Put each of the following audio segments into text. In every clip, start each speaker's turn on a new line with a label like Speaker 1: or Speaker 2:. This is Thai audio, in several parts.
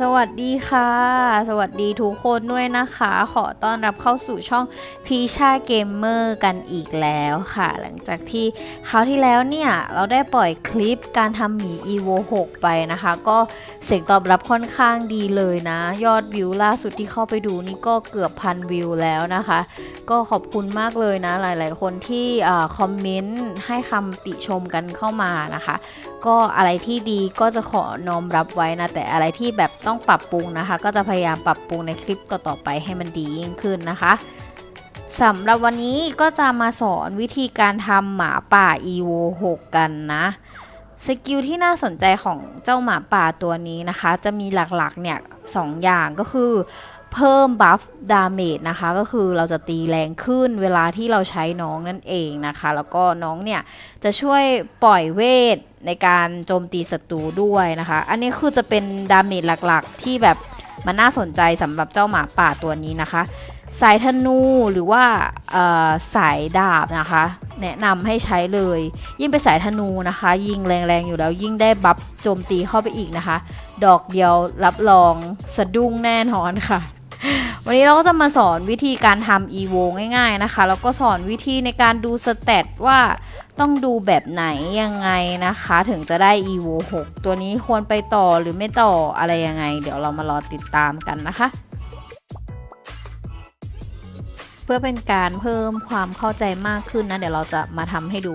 Speaker 1: สวัสดีค่ะ สวัสดีทุกคนด้วยนะคะ ขอต้อนรับเข้าสู่ช่อง พีชาเกมเมอร์กันอีกแล้วค่ะ หลังจากที่คราวที่แล้วเนี่ย เราได้ปล่อยคลิปการทำหมี evo 6 ไปนะคะ ก็เสียงตอบรับค่อนข้างดีเลยนะ ยอดวิวล่าสุดที่เข้าไปดูนี่ก็เกือบพันวิวแล้วนะคะ ก็ขอบคุณมากเลยนะ หลายๆ คนที่คอมเมนต์ให้คำติชมกันเข้ามานะคะ ก็อะไรที่ดีก็จะขอน้อมรับไว้นะ แต่อะไรที่แบบต้องปรับปรุงนะคะ ก็จะพยายามปรับปรุงในคลิปต่อๆไปให้มันดียิ่งขึ้นนะคะ สำหรับวันนี้ก็จะมาสอนวิธีการทำหมาป่า evo 6 กันนะ สกิลที่น่าสนใจของเจ้าหมาป่าตัวนี้นะคะ จะมีหลักๆเนี่ยสองอย่างก็คือเพิ่มบัฟดาเมจนะคะ ก็คือเราจะตีแรงขึ้นเวลาที่เราใช้น้องนั่นเองนะคะ แล้วก็น้องเนี่ยจะช่วยปล่อยเวทในการโจมตีศัตรูด้วยนะคะ อันนี้คือจะเป็นดาเมจหลักๆ ที่แบบมันน่าสนใจสำหรับเจ้าหมาป่าตัวนี้นะคะ สายธนูหรือว่าสายดาบนะคะ แนะนำให้ใช้เลย ยิ่งเป็นสายธนูนะคะ ยิงแรงๆอยู่แล้วยิ่งได้บัฟโจมตีเข้าไปอีกนะคะ ดอกเดียวรับรองสะดุ้งแน่นอนค่ะ วันนี้เราก็จะมาสอนวิธีการทำ EVO ง่ายๆนะคะ แล้วก็สอนวิธีในการดูสเตตว่าต้องดูแบบไหนยังไงนะคะ ถึงจะได้ EVO 6 ตัวนี้ควรไปต่อหรือไม่ต่ออะไรยังไง เดี๋ยวเรามารอติดตามกันนะคะ พื่อเป็นการเพิ่มความเข้าใจมากขึ้นนะ เดี๋ยวเราจะมาทำให้ดู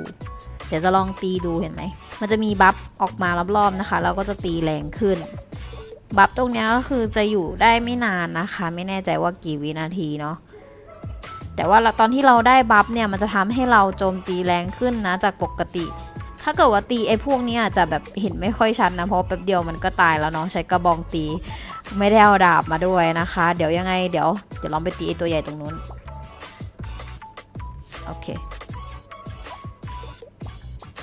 Speaker 1: เดี๋ยวจะลองตีดูเห็นไหม มันจะมีบัฟออกมารอบๆนะคะ เราก็จะตีแรงขึ้น บัฟตรงนี้ก็คือจะอยู่ได้ไม่นานนะคะ ไม่แน่ใจว่ากี่วินาทีเนาะแต่ว่าตอนที่เราได้บัฟเนี่ยมันจะทำให้เราโจมตีแรงขึ้นนะจากปกติ ถ้าเกิดว่าตีไอ้พวกนี้ยจะแบบเห็นไม่ค่อยชัดนะเพราะแป๊บเดียวมันก็ตายแล้วเนาะใช้กระบองตี ไม่ได้เอาดาบมาด้วยนะคะ เดี๋ยวยังไงเดี๋ยวเดี๋ยวลองไปตีไอ้ตัวใหญ่ตรงนู้น โอเค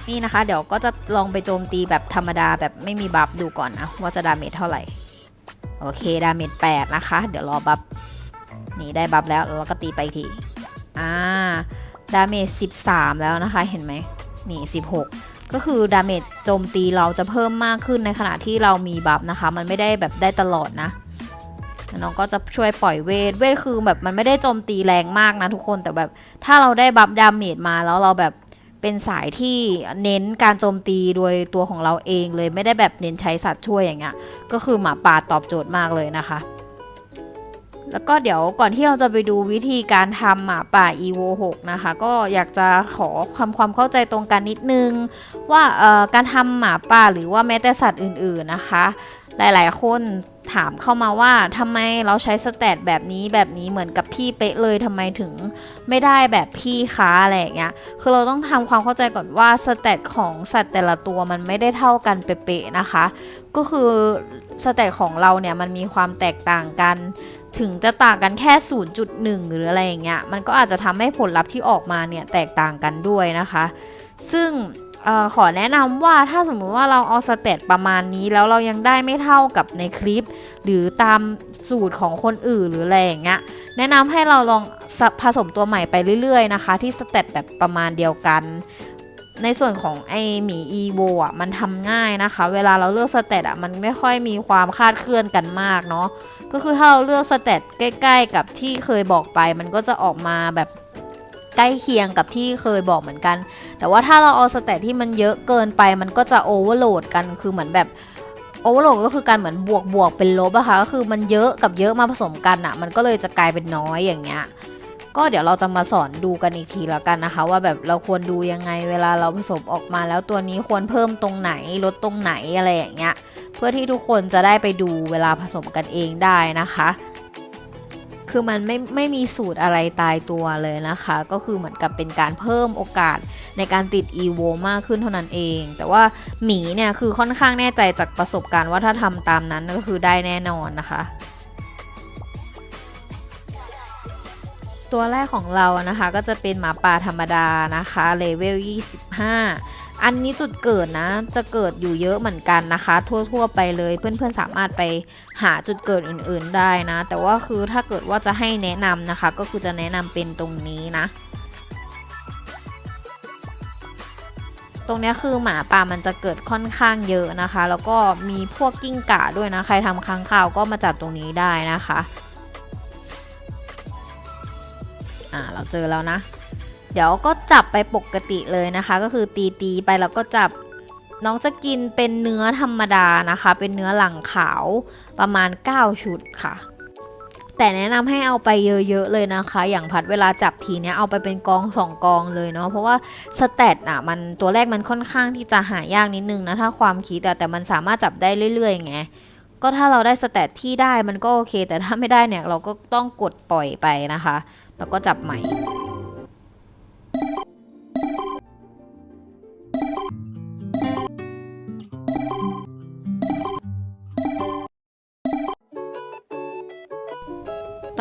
Speaker 1: นี่นะคะ เดี๋ยวก็จะลองไปโจมตีแบบธรรมดาแบบไม่มีบัฟดูก่อนนะ ว่าจะดาเมจเท่าไหร่ โอเค ดาเมจ8นะคะ เดี๋ยวรอบัฟ นี่ได้บัฟแล้วเราก็ตีไปอีกที อ่า ดาเมจ13 แล้วนะคะ เห็นไหม นี่ 16ก็คือดาเมจโจมตีเราจะเพิ่มมากขึ้นในขณะที่เรามีบัฟนะคะ มันไม่ได้แบบได้ตลอดนะ น้องก็จะช่วยปล่อยเวท เวทคือแบบมันไม่ได้โจมตีแรงมากนะทุกคน แต่แบบถ้าเราได้บัฟดาเมจมาแล้วเราแบบเป็นสายที่เน้นการโจมตีโดยตัวของเราเองเลยไม่ได้แบบเน้นใช้สัตว์ช่วยอย่างเงี้ย ก็คือหมาป่าตอบโจทย์มากเลยนะคะ แล้วก็เดี๋ยวก่อนที่เราจะไปดูวิธีการทำหมาป่า evo 6 นะคะ ก็อยากจะขอความความเข้าใจตรงกันนิดนึง ว่าการทำหมาป่าหรือว่าแม้แต่สัตว์อื่นๆนะคะ หลาย ๆ คนถามเข้ามาว่าทำไมเราใช้สแตทแบบนี้แบบนี้เหมือนกับพี่เป๊ะเลยทำไมถึงไม่ได้แบบพี่ค้าอะไรอย่างเงี้ยคือเราต้องทำความเข้าใจก่อนว่าสแตทของสัตว์แต่ละตัวมันไม่ได้เท่ากันเป๊ะๆนะคะ ก็คือสแตทของเราเนี่ยมันมีความแตกต่างกัน ถึงจะต่างกันแค่ 0.1 หรืออะไรอย่างเงี้ยมันก็อาจจะทำให้ผลลัพธ์ที่ออกมาเนี่ยแตกต่างกันด้วยนะคะ ซึ่ง ออขอแนะนำว่าถ้าสมมุติว่าเราเอาสเตตประมาณนี้ แล้วเรายังได้ไม่เท่ากับในคลิป หรือตามสูตรของคนอื่นหรืออะไรอย่างเงี้ยแนะนำให้เราลองผสมตัวใหม่ไปเรื่อยๆนะคะ ที่สเตตแบบประมาณเดียวกัน ในส่วนของไอหมี evo อะมันทำง่ายนะคะ เวลาเราเลือกสเตตอะมันไม่ค่อยมีความคาดเคลื่อนกันมากเนาะก็คือถ้าเราเลือกสเตตใกล้ ๆ กับที่เคยบอกไป มันก็จะออกมาแบบ ใกล้เคียงกับที่เคยบอกเหมือนกัน แต่ว่าถ้าเราเอาสเตตที่มันเยอะเกินไปมันก็จะโอเวอร์โหลดกันคือเหมือนแบบโอเวอร์โหลดก็คือการเหมือนบวกบวกเป็นลบอะค่ะก็คือมันเยอะกับเยอะมาผสมกันอะมันก็เลยจะกลายเป็นน้อยอย่างเงี้ยก็เดี๋ยวเราจะมาสอนดูกันอีกทีแล้วกันนะคะ ว่าแบบเราควรดูยังไงเวลาเราผสมออกมา แล้วตัวนี้ควรเพิ่มตรงไหนลดตรงไหนอะไรอย่างเงี้ย เพื่อที่ทุกคนจะได้ไปดูเวลาผสมกันเองได้นะคะ คือมันไม่ไม่มีสูตรอะไรตายตัวเลยนะคะ ก็คือเหมือนกับเป็นการเพิ่มโอกาสในการติด EVO มากขึ้นเท่านั้นเอง แต่ว่าหมีเนี่ยคือค่อนข้างแน่ใจจากประสบการณ์ว่าถ้าทำตามนั้นก็คือได้แน่นอนนะคะตัวแรกของเรานะคะก็จะเป็นหมาป่าธรรมดานะคะเลเวล 25 อันนี้จุดเกิดนะ จะเกิดอยู่เยอะเหมือนกันนะคะ ทั่วๆไปเลยเพื่อนๆสามารถไปหาจุดเกิดอื่นๆได้นะ แต่ว่าคือถ้าเกิดว่าจะให้แนะนำนะคะ ก็คือจะแนะนำเป็นตรงนี้นะตรงนี้คือหมาป่ามันจะเกิดค่อนข้างเยอะนะคะ แล้วก็มีพวกกิ้งก่าด้วยนะ ใครทำค้างคาวก็มาจับตรงนี้ได้นะคะ อ่าเราเจอแล้วนะ เดี๋ยวก็จับไปปกติเลยนะคะ ก็คือตีตีๆไปแล้วก็จับน้องจะกินเป็นเนื้อธรรมดานะคะ เป็นเนื้อหลังขาวประมาณ 9 ชุดค่ะ แต่แนะนำให้เอาไปเยอะๆเลยนะคะ อย่างพัดเวลาจับทีเนี้ยเอาไปเป็นกองสองกองเลยเนาะเพราะว่าสเตตอะมันตัวแรกมันค่อนข้างที่จะหายากนิดนึงนะถ้าความคิดแต่แต่มันสามารถจับได้เรื่อยๆไงก็ถ้าเราได้สเตตที่ได้มันก็โอเค แต่ถ้าไม่ได้เนี่ยเราก็ต้องกดปล่อยไปนะคะ แล้วก็จับใหม่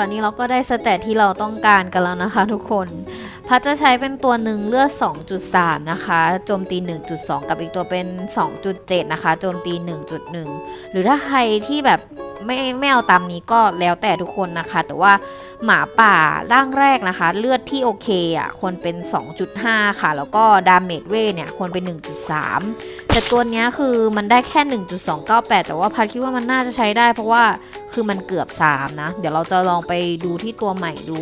Speaker 1: อนนี้เราก็ได้สเตตที่เราต้องการกันแล้วนะคะ ทุกคน พัดจะใช้เป็นตัวหนึ่งเลือด 2.3 นะคะ โจมตี 1.2 กับอีกตัวเป็น 2.7 นะคะ โจมตี 1.1 หรือถ้าใครที่แบบไม่ไม่เอาตามนี้ก็แล้วแต่ทุกคนนะคะ แต่ว่าหมาป่าร่างแรกนะคะ เลือดที่โอเคอะควรเป็น 2.5 ค่ะ แล้วก็ดาเมจเวเนี่ยควรเป็น 1.3 แต่ตัวนี้คือมันได้แค่ 1.298 แต่ว่าพัดคิดว่ามันน่าจะใช้ได้ เพราะว่าคือมันเกือบ 3 นะ เดี๋ยวเราจะลองไปดูที่ตัวใหม่ดู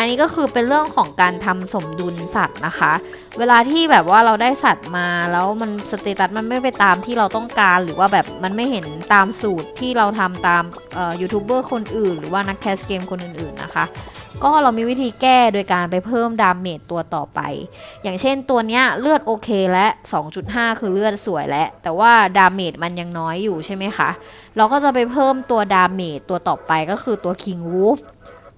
Speaker 1: อันนี้ก็คือเป็นเรื่องของการทำสมดุลสัตว์นะคะ เวลาที่แบบว่าเราได้สัตว์มาแล้วมันสเตตัสมันไม่ไปตามที่เราต้องการ หรือว่าแบบมันไม่เห็นตามสูตรที่เราทำตามยูทูบเบอร์คนอื่น หรือว่านักแคสเกมคนอื่นๆนะคะก็เรามีวิธีแก้โดยการไปเพิ่มดามเมจตัวต่อไป อย่างเช่นตัวเนี้ยเลือดโอเคและ 2.5 คือเลือดสวยแล้วแต่ว่าดามเมจมันยังน้อยอยู่ใช่ไหมคะ เราก็จะไปเพิ่มตัวดามเมจตัวต่อไปก็คือตัว King Wolf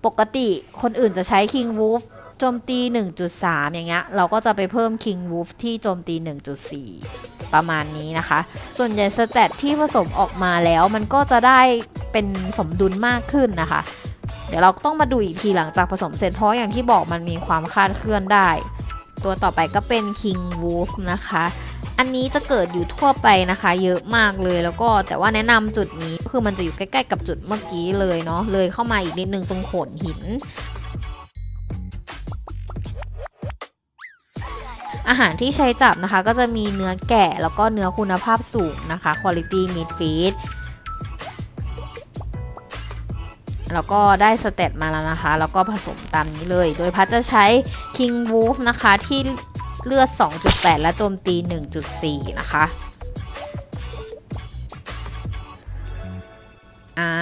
Speaker 1: ปกติคนอื่นจะใช้ King Wolf โจมตี 1.3 อย่างเงี้ย เราก็จะไปเพิ่ม King Wolf ที่โจมตี 1.4 ประมาณนี้นะคะ ส่วนใหญ่สเตตที่ผสมออกมาแล้วมันก็จะได้เป็นสมดุลมากขึ้นนะคะ เดี๋ยวเราต้องมาดูอีกทีหลังจากผสมเสร็จเพราะอย่างที่บอกมันมีความคาดเคลื่อนได้ ตัวต่อไปก็เป็น King Wolf นะคะ อันนี้จะเกิดอยู่ทั่วไปนะคะ เยอะมากเลยแล้วก็แต่ว่าแนะนำจุดนี้คือมันจะอยู่ใกล้ๆกับจุดเมื่อกี้เลยเนาะเลยเข้ามาอีกนิดนึงตรงโขดหินอาหารที่ใช้จับนะคะก็จะมีเนื้อแกะแล้วก็เนื้อคุณภาพสูงนะคะ quality meat feed แล้วก็ได้สเตตมาแล้วนะคะ แล้วก็ผสมตามนี้เลย โดยพัดจะใช้ King Wolf นะคะที่ เลือด 2.8 และโจมตี 1.4 นะคะ อ่า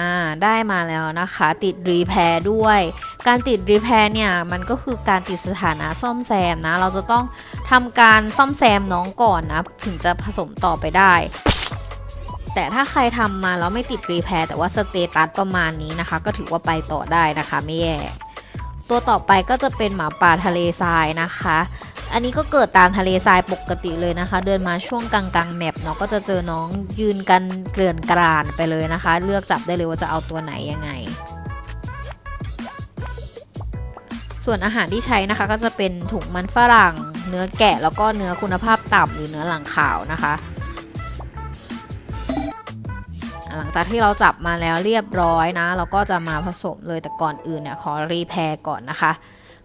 Speaker 1: ได้มาแล้วนะคะ ติดรีแพร์ด้วย การติดรีแพร์เนี่ย มันก็คือการติดสถานะซ่อมแซมนะ เราจะต้องทำการซ่อมแซมน้องก่อนนะ ถึงจะผสมต่อไปได้แต่ถ้าใครทำมาแล้วไม่ติดรีแพร์แต่ว่าสเตตัสประมาณนี้นะคะ ก็ถือว่าไปต่อได้นะคะ ไม่แย่ ตัวต่อไปก็จะเป็นหมาป่าทะเลทรายนะคะ อันนี้ก็เกิดตามทะเลทรายปกติเลยนะคะ เดินมาช่วงกลางกลางๆแมปเนาะก็จะเจอน้องยืนกันเกลื่อนกรานไปเลยนะคะ เลือกจับได้เลยว่าจะเอาตัวไหนยังไง ส่วนอาหารที่ใช้นะคะก็จะเป็นถุงมันฝรั่ง เนื้อแกะแล้วก็เนื้อคุณภาพต่ำหรือเนื้อหลังขาวนะคะหลังจากที่เราจับมาแล้วเรียบร้อยนะ เราก็จะมาผสมเลยแต่ก่อนอื่นเนี่ยขอรีแพร์ก่อนนะคะ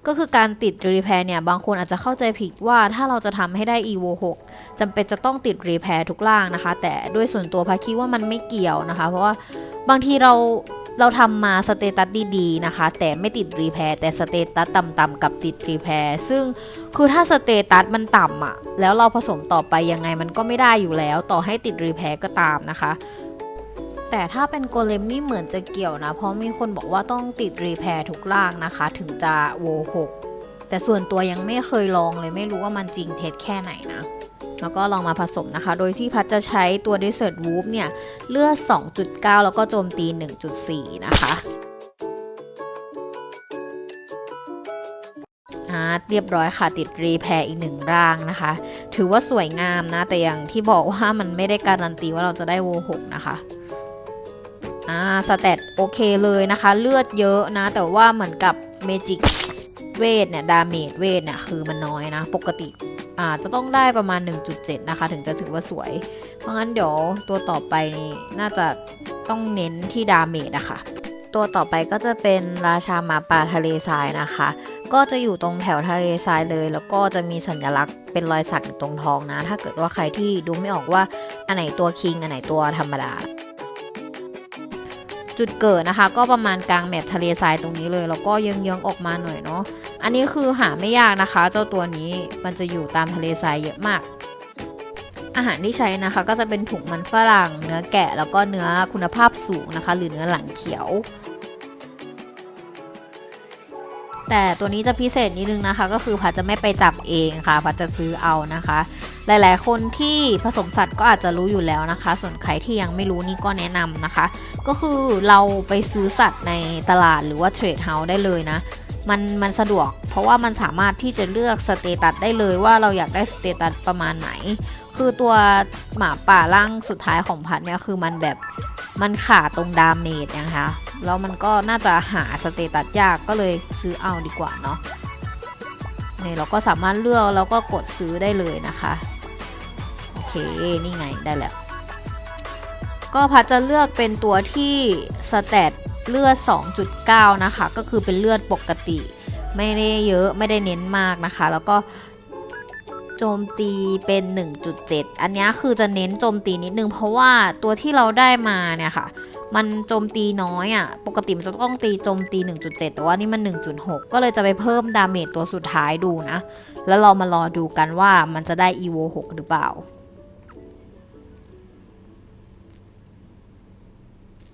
Speaker 1: ก็คือการติดรีแพร์เนี่ย บางคนอาจจะเข้าใจผิดว่าถ้าเราจะทำให้ได้ evo 6จำเป็นจะต้องติดรีแพร์ทุกล่างนะคะ แต่ด้วยส่วนตัวพาคิดว่ามันไม่เกี่ยวนะคะ เพราะว่าบางทีเราเราทำมาสเตตัสดีๆนะคะ แต่ไม่ติดรีแพร์แต่สเตตัสต่ำๆกับติดรีแพร์ซึ่งคือถ้าสเตตัสมันต่ำอะ่ะแล้วเราผสมต่อไปยังไงมันก็ไม่ได้อยู่แล้ว ต่อให้ติดรีแพร์ก็ตามนะคะ แต่ถ้าเป็นโกเลมนี่เหมือนจะเกี่ยวนะ เพราะมีคนบอกว่าต้องติดรีแพร์ทุกล่างนะคะ ถึงจะโว6แต่ส่วนตัวยังไม่เคยลองเลยไม่รู้ว่ามันจริงเท็จแค่ไหนนะ แล้วก็ลองมาผสมนะคะ โดยที่พัดจะใช้ตัว Desert Wolf เนี่ยเลือด 2.9 แล้วก็โจมตี 1.4 นะคะอ่าเรียบร้อยค่ะติดรีแพร์อีกหนึ่งร่างนะคะ ถือว่าสวยงามนะ แต่อย่างที่บอกว่ามันไม่ได้การันตีว่าเราจะได้โว6นะคะ อ่าสเตตโอเคเลยนะคะ เลือดเยอะนะ แต่ว่าเหมือนกับเมจิกเวทเนี่ย ดาเมจเวทเนี่ย คือมันน้อยนะ ปกติอาจจะต้องได้ประมาณ 1.7 นะคะ ถึงจะถือว่าสวย เพราะงั้นเดี๋ยวตัวต่อไปนี่น่าจะต้องเน้นที่ดาเมจอะคะตัวต่อไปก็จะเป็นราชาหมาป่าทะเลทรายนะคะ ก็จะอยู่ตรงแถวทะเลทรายเลย แล้วก็จะมีสัญลักษณ์เป็นรอยสักตรงท้องนะ ถ้าเกิดว่าใครที่ดูไม่ออกว่าอันไหนตัวคิงอันไหนตัวธรรมดา จุดเกิดนะคะ ก็ประมาณกลางแมปทะเลทรายตรงนี้เลย แล้วก็เยื้องๆออกมาหน่อยเนาะอันนี้คือหาไม่ยากนะคะ เจ้าตัวนี้มันจะอยู่ตามทะเลทรายเยอะมาก อาหารที่ใช้นะคะ ก็จะเป็นถุงมันฝรั่ง เนื้อแกะแล้วก็เนื้อคุณภาพสูงนะคะ หรือเนื้อหลังเขียว แต่ตัวนี้จะพิเศษนิดนึงนะคะ ก็คือพัดจะไม่ไปจับเองค่ะพัดจะซื้อเอานะคะ หลายๆ คนที่ผสมสัตว์ก็อาจจะรู้อยู่แล้วนะคะ ส่วนใครที่ยังไม่รู้นี่ก็แนะนำนะคะ ก็คือเราไปซื้อสัตว์ในตลาดหรือว่าเทรดเฮาส์ได้เลยนะมันมันสะดวก เพราะว่ามันสามารถที่จะเลือกสเตตัสได้เลยว่าเราอยากได้สเตตัสประมาณไหน คือตัวหมาป่าร่างสุดท้ายของพัดเนี่ยคือมันแบบมันขาดตรงดาเมจนะคะแล้วมันก็น่าจะหาสเตตัสยากก็เลยซื้อเอาดีกว่าเนาะนี่เราก็สามารถเลือกแล้วก็กดซื้อได้เลยนะคะ เค นี่ไงได้แล้ว ก็พัดจะเลือกเป็นตัวที่สเตตเลือด 2.9 นะคะ ก็คือเป็นเลือดปกติ ไม่ได้เยอะไม่ได้เน้นมากนะคะ แล้วก็โจมตีเป็น 1.7 อันนี้คือจะเน้นโจมตีนิดนึง เพราะว่าตัวที่เราได้มาเนี่ยค่ะ มันโจมตีน้อยอะ่ะ ปกติมันจะต้องตีโจมตี 1.7 แต่ว่านี่มัน 1.6 ก็เลยจะไปเพิ่มดาเมจตัวสุดท้ายดูนะ แล้วเรามารอดูกันว่ามันจะได้ EVO 6 หรือเปล่า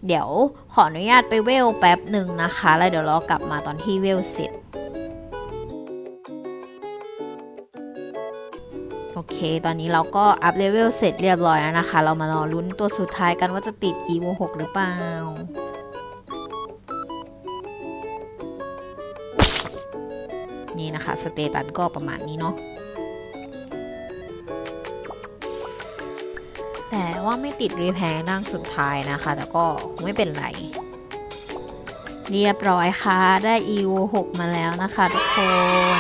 Speaker 1: เดี๋ยวขออนุญาตไปเวลแป๊บหนึ่งนะคะ แล้วเดี๋ยวรากลับมาตอนที่เวลเสร็จ โอเค ตอนนี้เราก็อัพเลเวลเสร็จเรียบร้อยแล้วนะคะ เรามารอลุ้นตัวสุดท้ายกันว่าจะติด EVO 6 หรือเปล่านี่นะคะ สเตตัสก็ประมาณนี้เนาะ ว่าไม่ติดรีแพร์นั่งสุดท้ายนะคะ แต่ก็คงไม่เป็นไร เรียบร้อยค่ะ ได้ EVO 6มาแล้วนะคะทุกคน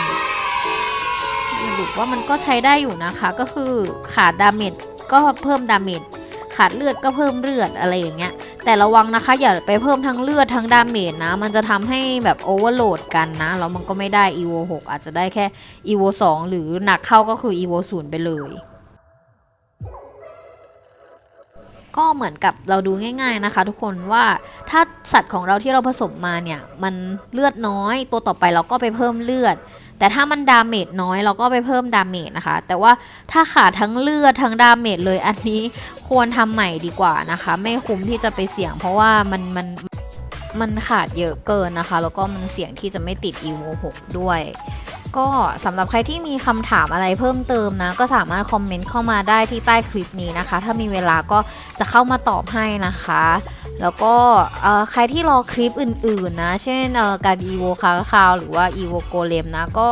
Speaker 1: สรุปว่ามันก็ใช้ได้อยู่นะคะ ก็คือขาดดาเมจก็เพิ่มดาเมจขาดเลือดก็เพิ่มเลือดอะไรอย่างเงี้ย แต่ระวังนะคะ อย่าไปเพิ่มทั้งเลือดทั้งดาเมจนะ มันจะทำให้แบบโอเวอร์โหลดกันนะ แล้วมันก็ไม่ได้ EVO 6 อาจจะได้แค่ EVO 2 หรือหนักเข้าก็คือ EVO 0 ไปเลย ก็เหมือนกับเราดูง่าย ๆนะคะ ทุกคนว่าถ้าสัตว์ของเราที่เราผสมมาเนี่ยมันเลือดน้อย ตัวต่อไปเราก็ไปเพิ่มเลือด แต่ถ้ามันดาเมจน้อยเราก็ไปเพิ่มดาเมจนะคะ แต่ว่าถ้าขาดทั้งเลือดทั้งดาเมจเลยอันนี้ควรทำใหม่ดีกว่านะคะ ไม่คุ้มที่จะไปเสี่ยง เพราะว่ามันมันมันขาดเยอะเกินนะคะ แล้วก็มันเสี่ยงที่จะไม่ติด EVO 6ด้วย ก็สำหรับใครที่มีคำถามอะไรเพิ่มเติมนะ ก็สามารถคอมเมนต์เข้ามาได้ที่ใต้คลิปนี้นะคะ ถ้ามีเวลาก็จะเข้ามาตอบให้นะคะ แล้วก็ใครที่รอคลิปอื่นๆนะ เช่นเอ่อการ EVO ค้างคาวหรือว่า EVO โกเลมนะก็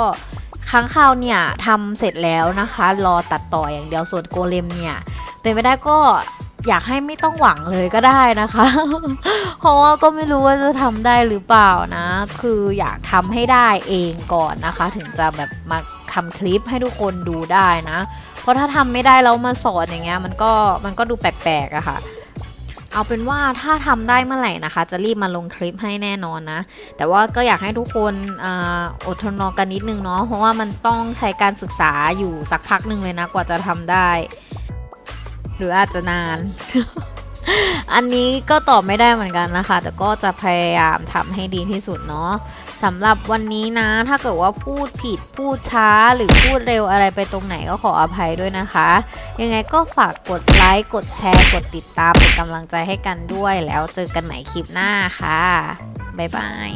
Speaker 1: ค้างคาวเนี่ยทำเสร็จแล้วนะคะ รอตัดต่ออย่างเดียวส่วนโกเลมเนี่ยเป็นไม่ได้ก็ อยากให้ไม่ต้องหวังเลยก็ได้นะคะ เพราะว่าก็ไม่รู้ว่าจะทำได้หรือเปล่านะ คืออยากทำให้ได้เองก่อนนะคะ ถึงจะแบบมาทำคลิปให้ทุกคนดูได้นะ เพราะถ้าทำไม่ได้แล้วมาสอนอย่างเงี้ยมันก็มันก็ดูแปลกๆอะค่ะเอาเป็นว่าถ้าทำได้เมื่อไหร่นะคะ จะรีบมาลงคลิปให้แน่นอนนะ แต่ว่าก็อยากให้ทุกคนออดทนรอกันนิดนึงเนาะเพราะว่ามันต้องใช้การศึกษาอยู่สักพักหนึ่งเลยนะกว่าจะทำได้ หรืออาจจะนาน อันนี้ก็ตอบไม่ได้เหมือนกันนะคะ แต่ก็จะพยายามทำให้ดีที่สุดเนาะสำหรับวันนี้นะ ถ้าเกิดว่าพูดผิดพูดช้าหรือพูดเร็วอะไรไปตรงไหนก็ขออภัยด้วยนะคะ ยังไงก็ฝากกดไลค์ กดแชร์ กดติดตามเป็นกำลังใจให้กันด้วย แล้วเจอกันใหม่คลิปหน้าค่ะ บ๊ายบาย